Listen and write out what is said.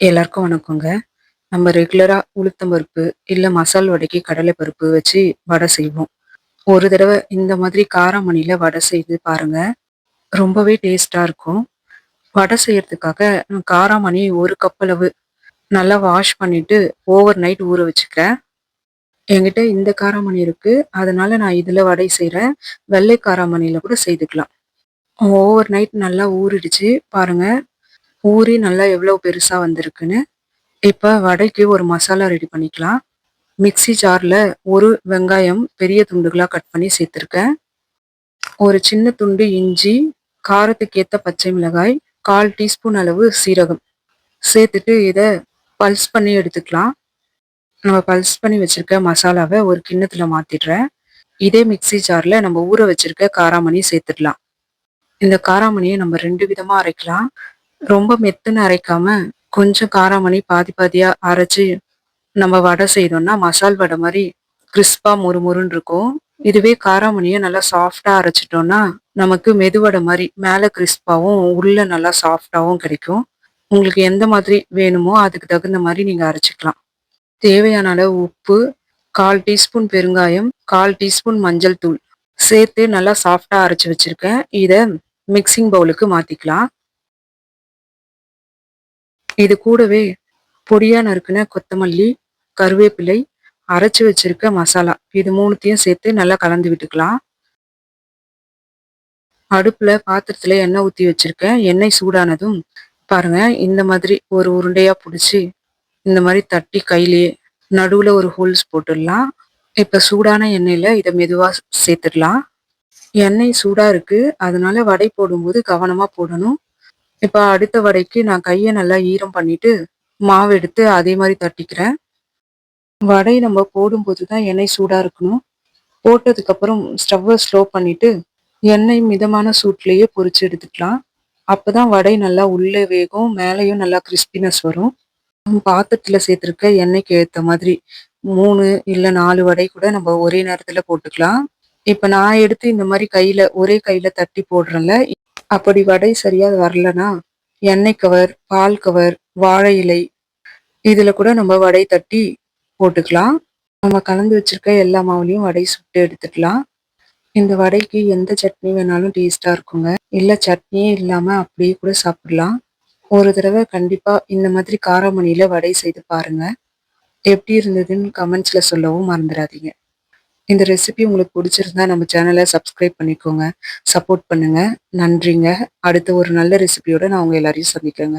எல்லாருக்கும் வணக்கங்க. நம்ம ரெகுலராக உளுத்தம் பருப்பு, இல்லை மசால் வடைக்கு கடலை பருப்பு வச்சு வடை செய்வோம். ஒரு தடவை இந்த மாதிரி காரமணியில் வடை செய்து பாருங்க. ரொம்பவே டேஸ்ட்டாக இருக்கும். வடை செய்யறதுக்காக நான் காராமணி ஒரு கப் அளவு நல்லா வாஷ் பண்ணிட்டு ஓவர் நைட் ஊற வச்சுக்கிறேன். என்கிட்ட இந்த காராமணி இருக்கு. அதனால நான் இதில் வடை செய்கிறேன் வெள்ளை காராமணியில் கூட செய்துக்கலாம். ஓவர் நைட் நல்லா ஊறிடுச்சு பாருங்க. ஊறி நல்லா எவ்வளோ பெருசாக வந்திருக்குன்னு. இப்போ வடைக்கு ஒரு மசாலா ரெடி பண்ணிக்கலாம். மிக்ஸி ஜாரில் ஒரு வெங்காயம் பெரிய துண்டுகளாக கட் பண்ணி சேர்த்துருக்கேன். ஒரு சின்ன துண்டு இஞ்சி, காரத்துக்கு பச்சை மிளகாய், 1/4 டீஸ்பூன் அளவு சீரகம் சேர்த்துட்டு இதை பல்ஸ் பண்ணி எடுத்துக்கலாம். நம்ம பல்ஸ் பண்ணி வச்சிருக்க மசாலாவை ஒரு கிண்ணத்தில் மாற்றிடுறேன் இதே மிக்ஸி ஜாரில் நம்ம ஊற வச்சுருக்க காராமணி சேர்த்துடலாம். இந்த காராமணியை நம்ம ரெண்டு விதமாக அரைக்கலாம். ரொம்ப மெத்துன்னு அரைக்காம, கொஞ்சம் காராமணி பாதி பாதியா அரைச்சி நம்ம வடை செய்தோம்னா, மசால் வடை மாதிரி கிறிஸ்பா முறுமுறுன்னு இருக்கும். இதுவே காராமணிய நல்லா சாஃப்ட்டா அரைச்சிட்டோம்னா நமக்கு மெதுவடை மாதிரி மேலே கிறிஸ்பாவும், உள்ள நல்லா சாஃப்ட்டாவும் கிடைக்கும். உங்களுக்கு எந்த மாதிரி வேணுமோ அதுக்கு தகுந்த மாதிரி நீங்க அரைச்சிக்கலாம் தேவையான அளவு உப்பு, 1/4 டீஸ்பூன் பெருங்காயம், 1/4 டீஸ்பூன் மஞ்சள் தூள் சேர்த்து நல்லா சாஃப்ட்டா அரைச்சு வச்சிருக்கேன். இதை மிக்ஸிங் பவுலுக்கு மாத்திக்கலாம். இது கூடவே பொடியா நறுக்குன கொத்தமல்லி, கருவேப்பிலை, அரைச்சி வச்சிருக்க மசாலா இது மூணுத்தையும் சேர்த்து நல்லா கலந்து விட்டுக்கலாம். அடுப்புல பாத்திரத்துல எண்ணெய் ஊத்தி வச்சிருக்கேன். எண்ணெய் சூடானதும் பாருங்க இந்த மாதிரி ஒரு உருண்டையா புடிச்சு, இந்த மாதிரி தட்டி கையிலேயே நடுவுல ஒரு ஹோல்ஸ் போட்டுடலாம். இப்ப சூடான எண்ணெயில இதை மெதுவா சேர்த்துடலாம். எண்ணெய் சூடா இருக்கு. அதனால வடை போடும்போது கவனமா போடணும். இப்போ அடுத்த வடைக்கு நான் கையை நல்லா ஈரம் பண்ணிட்டு, மாவு எடுத்து அதே மாதிரி தட்டிக்கிறேன். வடை நம்ம போடும்போது தான் எண்ணெய் சூடாக இருக்கணும். போட்டதுக்கப்புறம் ஸ்டவ்வை ஸ்லோ பண்ணிவிட்டு எண்ணெய் மிதமான சூட்லேயே பொறிச்சு எடுத்துக்கலாம். அப்போ தான் வடை நல்லா உள்ளே வேகும். மேலேயும் நல்லா கிறிஸ்பினஸ் வரும். பாத்திரத்தில் சேர்த்துருக்க எண்ணெய்க்கு ஏற்ற மாதிரி மூணு இல்லை நாலு வடை கூட நம்ம ஒரே நேரத்தில் போட்டுக்கலாம். இப்போ நான் எடுத்து இந்த மாதிரி கையில் ஒரே கையில் தட்டி போடுறேன்ல, அப்படி வடை சரியா வரலன்னா, எண்ணெய் கவர், பால் கவர், வாழை இலை இதுல கூட நம்ம வடை தட்டி போட்டுக்கலாம். நம்ம கலந்து வச்சிருக்க எல்லா மாவுலையும் வடை சுட்டு எடுத்துக்கலாம். இந்த வடைக்கு எந்த சட்னி வேணாலும் டேஸ்டா இருக்குங்க. இல்ல சட்னியே இல்லாம அப்படியே கூட சாப்பிடலாம். ஒரு தடவ கண்டிப்பா இந்த மாதிரி காரமணியில வடை செய்து பாருங்க. எப்படி இருந்ததுன்னு கமெண்ட்ஸ்ல சொல்லவும் மறந்துடாதீங்க. இந்த ரெசிபி உங்களுக்கு பிடிச்சிருந்தா நம்ம சேனலை சப்ஸ்கிரைப் பண்ணிக்கோங்க. சப்போர்ட் பண்ணுங்க. நன்றிங்க. அடுத்த ஒரு நல்ல ரெசிபியோட நான் உங்க எல்லாரையும் சந்திக்கிறேங்க.